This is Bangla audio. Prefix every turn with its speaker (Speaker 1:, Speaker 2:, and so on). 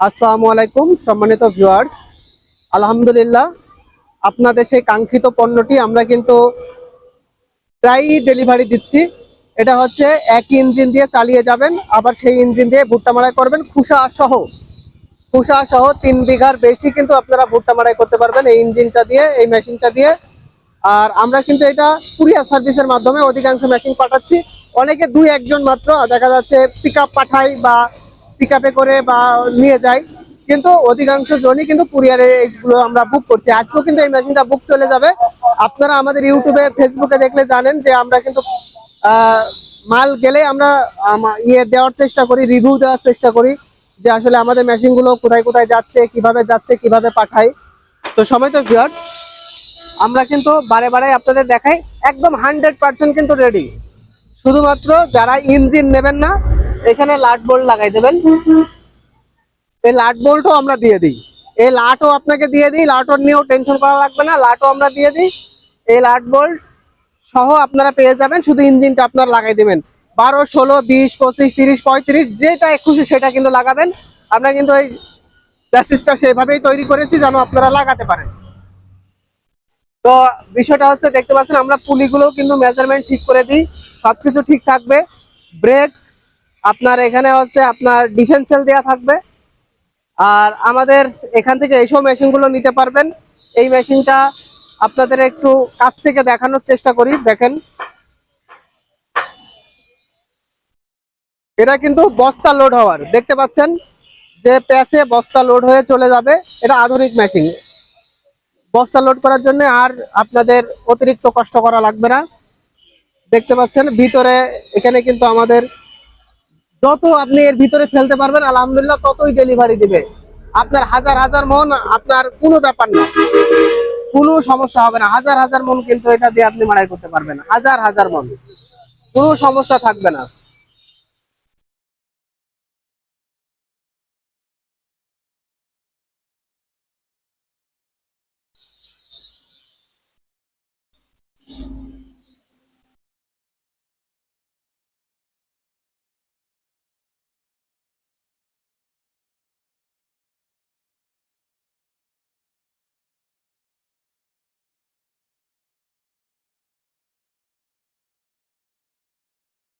Speaker 1: আসসালামু আলাইকুম, সম্মানিত ভিউয়ার্স আলহামদুলিল্লাহ, আপনাদের সেই কাঙ্ক্ষিত পণ্যটি আমরা কিন্তু প্রায়ই ডেলিভারি দিচ্ছি। এটা হচ্ছে এক ইঞ্জিন দিয়ে চালিয়ে যাবেন, আবার সেই ইঞ্জিন দিয়ে ভুট্টা মারাই করবেন। খুশা সহ খুশা সহ তিন বিঘার বেশি কিন্তু আপনারা ভুট্টা মারাই করতে পারবেন এই ইঞ্জিনটা দিয়ে, এই মেশিনটা দিয়ে। আর আমরা কিন্তু এটা কুরিয়ার সার্ভিসের মাধ্যমে অধিকাংশ মেশিন পাঠাচ্ছি। অনেকে দুই একজন মাত্র, দেখা যাচ্ছে পিক পাঠাই বা পিক করে বা নিয়ে যাই কিন্তু অধিকাংশ জনই কিন্তু কুরিয়ারে এইগুলো আমরা বুক করছি। আজকেও কিন্তু এই মেশিনটা বুক চলে যাবে। আপনারা আমাদের ইউটিউবে ফেসবুকে দেখলে জানেন যে আমরা কিন্তু মাল গেলে আমরা ইয়ে দেওয়ার চেষ্টা করি রিভিউ দেওয়ার চেষ্টা করি যে আসলে আমাদের মেশিনগুলো কোথায় কোথায় যাচ্ছে, কীভাবে যাচ্ছে, কীভাবে পাঠাই তো সময় তো ভিউয়ার্স আমরা কিন্তু বারে বারে আপনাদের দেখাই, একদম হান্ড্রেড পার্সেন্ট কিন্তু রেডি শুধুমাত্র যারা ইঞ্জিন নেবেন না এখানে লাট বোল্ট লাগাই দেবেন। এই লাট বোল্টও আমরা দিয়ে দিই। এই লাটও আপনাকে দিয়ে দিই, লাটও নিয়েও টেনশন করা লাগবে না, লাটও আমরা দিয়ে দিই। এই লাট বোল্ট সহ আপনারা পেয়ে যাবেন, শুধু ইঞ্জিনটা আপনারা লাগাই দেবেন। বারো, ষোলো, বিশ, পঁচিশ, তিরিশ, পঁয়ত্রিশ, যেটা খুশি সেটা কিন্তু লাগাবেন। আমরা কিন্তু এই চ্যাসিসটা সেভাবেই তৈরি করেছি যেন আপনারা লাগাতে পারেন। তো বিষয়টা হচ্ছে, দেখতে পাচ্ছেন, আমরা পুলিগুলো কিন্তু মেজারমেন্ট ঠিক করে দিই। সবকিছু ঠিক থাকবে। ব্রেক আপনার এখানে হচ্ছে আপনার ডিফেন্সেল দেওয়া থাকবে। আর আমাদের এখান থেকে এইসব মেশিনগুলো নিতে পারবেন। এই মেশিনটা আপনাদের একটু কাছ থেকে দেখানোর চেষ্টা করি, দেখেন। এটা কিন্তু বস্তা লোড হওয়ার, দেখতে পাচ্ছেন? যে প্যাসে বস্তা লোড হয়ে চলে যাবে, এটা আধুনিক মেশিন বস্তা লোড করার জন্য আর আপনাদের অতিরিক্ত কষ্ট করা লাগবে না। দেখতে পাচ্ছেন? ভিতরে এখানে কিন্তু আমাদের যত আপনি এর ভিতরে ফেলতে পারবেন, আলহামদুলিল্লাহ ততই ডেলিভারি দিবে। আপনার হাজার হাজার মন আপনার কোনো ব্যাপার না। কোনো সমস্যা হবে না। হাজার হাজার মন কিন্তু এটা দিয়ে আপনি মারাই করতে পারবেন হাজার হাজার মন। কোনো সমস্যা থাকবে না।